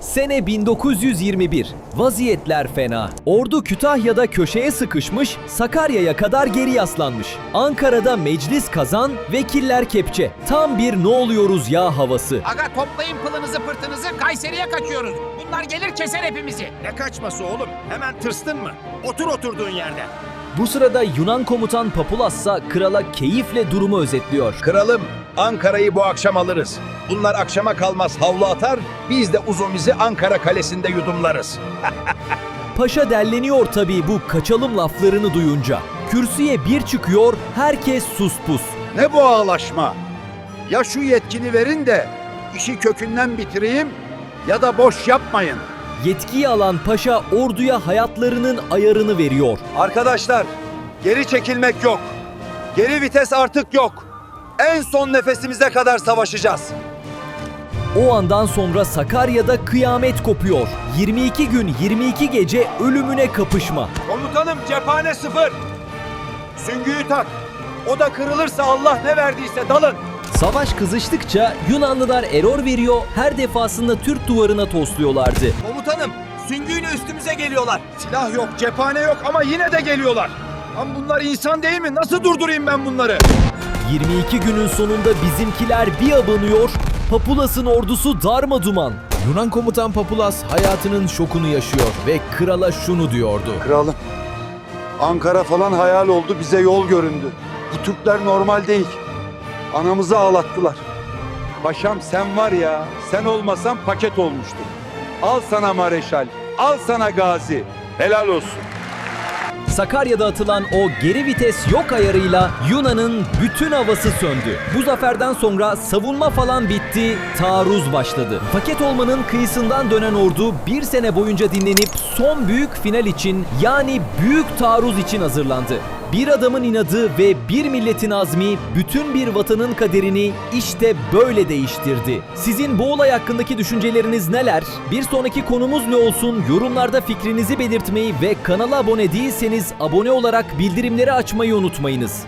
Sene 1921. Vaziyetler fena. Ordu Kütahya'da köşeye sıkışmış, Sakarya'ya kadar geri yaslanmış. Ankara'da meclis kazan, vekiller kepçe. Tam bir ne oluyoruz ya havası. Aga toplayın pılınızı pırtınızı Kayseri'ye kaçıyoruz. Bunlar gelir keser hepimizi. Ne kaçması oğlum? Hemen tırstın mı? Otur oturduğun yerde. Bu sırada Yunan komutan Papulassa krala keyifle durumu özetliyor. Kralım, Ankara'yı bu akşam alırız. Bunlar akşama kalmaz havlu atar, biz de uzumuzu Ankara kalesinde yudumlarız. Paşa delleniyor tabii bu kaçalım laflarını duyunca. Kürsüye bir çıkıyor, herkes sus pus. Ne bu ağlaşma? Ya şu yetkini verin de işi kökünden bitireyim ya da boş yapmayın. Yetkiyi alan paşa orduya hayatlarının ayarını veriyor. Arkadaşlar, geri çekilmek yok. Geri vites artık yok. En son nefesimize kadar savaşacağız. O andan sonra Sakarya'da kıyamet kopuyor. 22 gün 22 gece ölümüne kapışma. Komutanım cephane sıfır. Süngüyü tak. O da kırılırsa Allah ne verdiyse dalın. Savaş kızıştıkça Yunanlılar error veriyor, her defasında Türk duvarına tosluyorlardı. Komutanım, süngüyle üstümüze geliyorlar. Silah yok, cephane yok ama yine de geliyorlar. Lan bunlar insan değil mi? Nasıl durdurayım ben bunları? 22 günün sonunda bizimkiler bir abanıyor, Papulas'ın ordusu darma duman. Yunan komutan Papulas hayatının şokunu yaşıyor ve krala şunu diyordu. Kralım, Ankara falan hayal oldu bize yol göründü. Bu Türkler normal değil. Anamızı ağlattılar. Paşam sen var ya, sen olmasan paket olmuştun. Al sana mareşal, al sana gazi. Helal olsun. Sakarya'da atılan o geri vites yok ayarıyla Yunan'ın bütün havası söndü. Bu zaferden sonra savunma falan bitti, taarruz başladı. Paket olmanın kıyısından dönen ordu bir sene boyunca dinlenip son büyük final için yani büyük taarruz için hazırlandı. Bir adamın inadı ve bir milletin azmi bütün bir vatanın kaderini işte böyle değiştirdi. Sizin bu olay hakkındaki düşünceleriniz neler? Bir sonraki konumuz ne olsun? Yorumlarda fikrinizi belirtmeyi ve kanala abone değilseniz abone olarak bildirimleri açmayı unutmayınız.